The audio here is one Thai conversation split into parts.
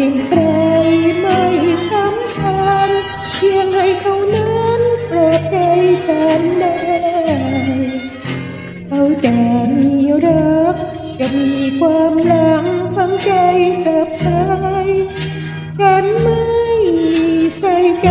เป็นใครไม่สำคัญเพียงให้เขานั้นปลอบใจฉันได้เขาจะมีรักจะมีความหลังฟังใจกับใคร ฉันไม่ใส่ใจ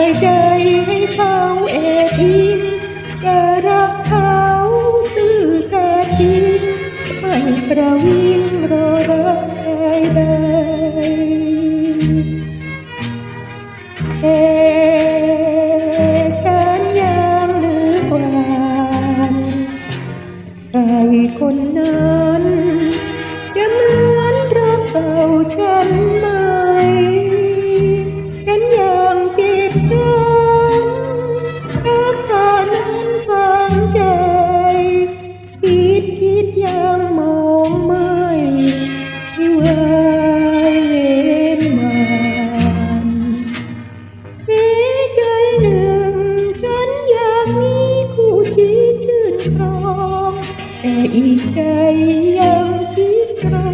ายใจให้เขาเอกอิงจะรักเขาซื่อสัตย์จริงไม่ประวิงรอรักใดๆแต่ฉันยังนึกว่าใครคนนั้น แต่อีกใจยังคิดรอ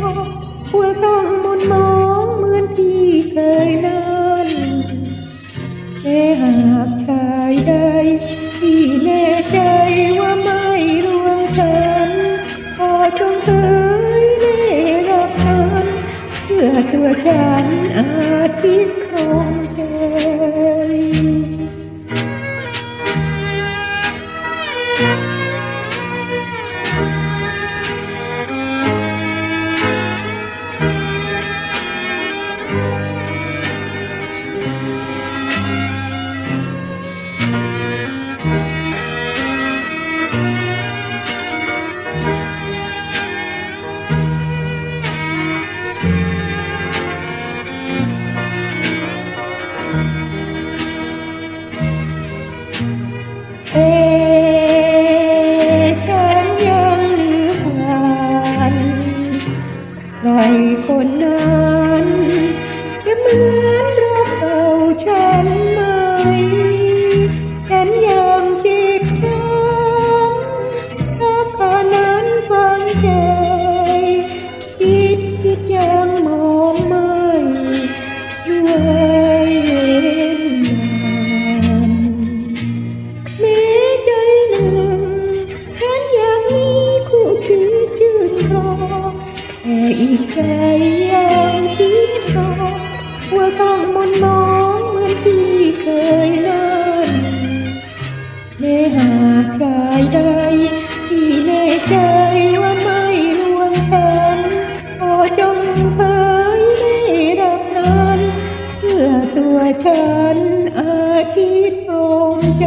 ว่าต้องมนมองเหมือนที่เคยนั้นแต่หากชายใดที่แน่ใจว่าไม่รวงฉันขอจงเผยได้รับมันเพื่อตัวฉันอาจคิดตรง ครคนนั้น ฉันไหมฉันยังเจ็บช้ำรักขานั้นฝังใจคิดคิดยังมองไม่มีวายเว้นมันแม้ใจหนึ่งฉันอยากมีคู่ชีวิตชื่นครองแต่อีกใจยังคิดรอว่าต้องมนมอง ที่เคยเล่นแม่หากชายใดที่แน่ใจว่าไม่ลวงฉันขอจงเผยแม่รักนั้น เพื่อตัวฉันอาทิตย์ตรงใจ